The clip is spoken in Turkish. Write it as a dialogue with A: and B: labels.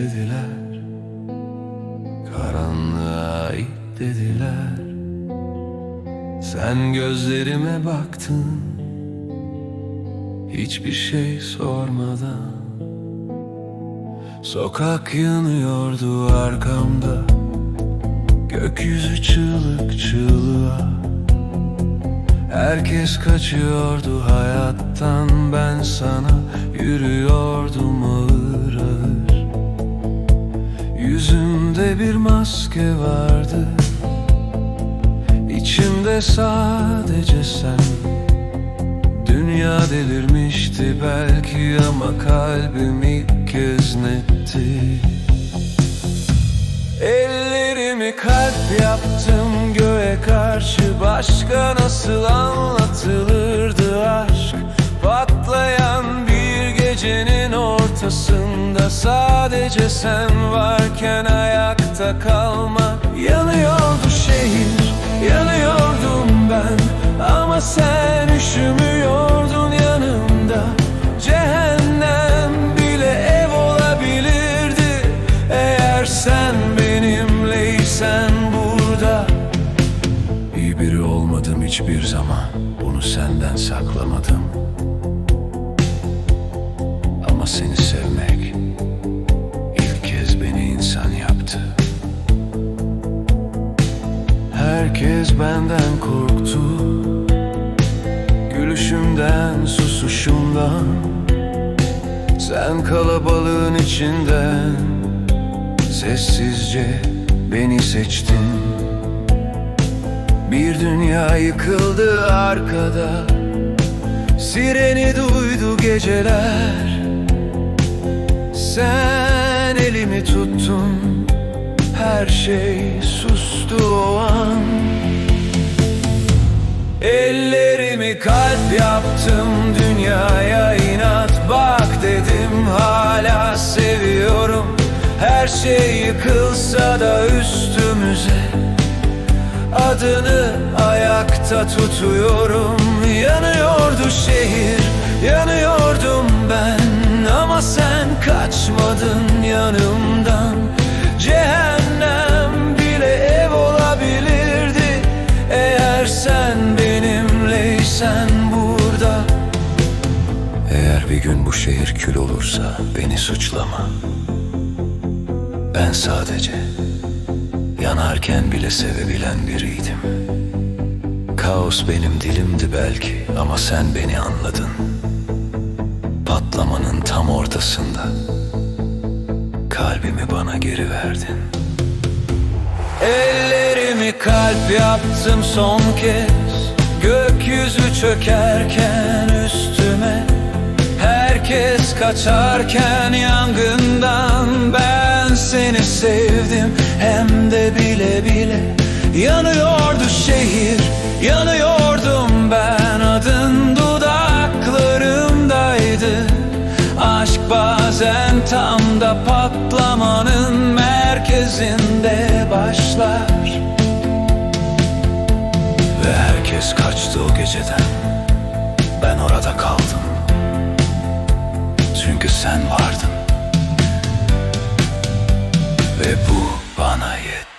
A: dediler. Karanlığa it dediler. Sen gözlerime baktın. Hiçbir şey sormadan. Sokak yanıyordu arkamda. Gökyüzü çığlık çığlığa. Herkes kaçıyordu hayattan. Ben sana yürüyordum ağır Yüzümde bir maske vardı. İçimde sadece sen. Dünya delirmişti belki ama kalbim ilk kez netti. Ellerimi kalp yaptım göğe karşı Başka nasıl anlatılırdı Sadece sen varken ayakta kalmak Yanıyordu şehir, yanıyordum ben. Ama sen üşümüyordun yanımda. Cehennem bile ev olabilirdi. Eğer sen benimleysen burada. İyi biri olmadım hiçbir zaman. Bunu senden saklamadım Herkes benden korktu. Gülüşümden, susuşumdan. Sen kalabalığın içinden. Sessizce beni seçtin. Bir dünya yıkıldı arkada. Sireni duydu geceler. Sen elimi tuttun. Her şey sustu o an kalp yaptım dünyaya inat Bak dedim hala seviyorum. Her şey yıkılsa da üstümüze Adını ayakta tutuyorum. Yanıyordu şehir, yanıyordum ben Ama sen kaçmadın yanımdan. Cehennem bile ev olabilirdi Eğer sen benimleysen burada. Eğer bir gün bu şehir kül olursa beni suçlama. Ben sadece Yanarken bile sevebilen biriydim. Kaos benim dilimdi belki ama sen beni anladın. Patlamanın tam ortasında Kalbimi bana geri verdin. Ellerimi kalp yaptım son kez Gökyüzü çökerken üstüme Herkes kaçarken yangından Ben seni sevdim. Hem de bile bile Yanıyordu şehir, yanıyordum herkes kaçtı o geceden. Ben orada kaldım. Çünkü sen vardın. Ve bu bana yetti